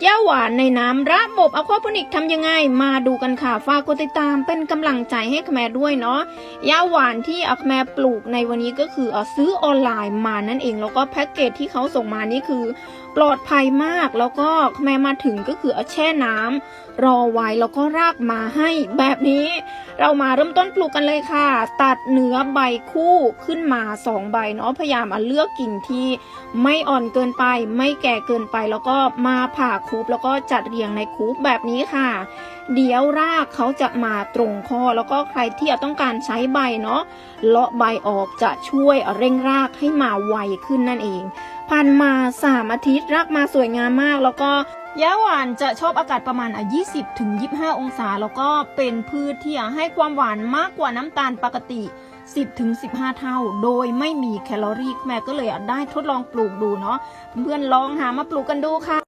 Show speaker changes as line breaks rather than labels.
กย่าหวานในน้ำระบบอควาโพนิกทำยังไง มาดูกันค่ะ ฝากกดติดตามเป็นกำลังใจให้คแมด้วยเนาะย่าหวานที่อคแมปลูกในวันนี้ก็คืออซื้อออนไลน์มานั่นเอง แล้วก็แพ็กเกจที่เขาส่งมานี่คือ ปลอดภัยมากแล้วก็คแมมาถึงก็คือเอาแช่น้ำรอไว้แล้วก็รากมาให้แบบนี้ เรามาเริ่มต้นปลูกกันเลยค่ะ ตัดเนื้อใบคู่ขึ้นมาสองใบเนาะพยายามอะเลือกกิ่งที่ไม่อ่อนเกินไป ไม่แก่เกินไป แล้วก็มาผ่าคูปแล้วก็จัดเรียงในคูปแบบนี้ค่ะ เดี๋ยวรากเขาจะมาตรงคอแล้วก็ใครที่ต้องการใช้ใบเนาะเลาะใบออกจะช่วยเร่งรากให้มาไวขึ้นนั่นเอง พันมาสามอาทิตย์รักมาสวยงามมาก แล้วก็ยาหวานจะชอบอากาศประมาณอะ20ถึง25 องศา แล้วก็เป็นพืชที่อะให้ความหวานมากกว่าน้ำตาลปกติ 10ถึง15 เท่า โดยไม่มีแคลอรี่แม่ก็เลยอะได้ทดลองปลูกดูเนาะเพื่อนๆลองหามาปลูกกันดูค่ะ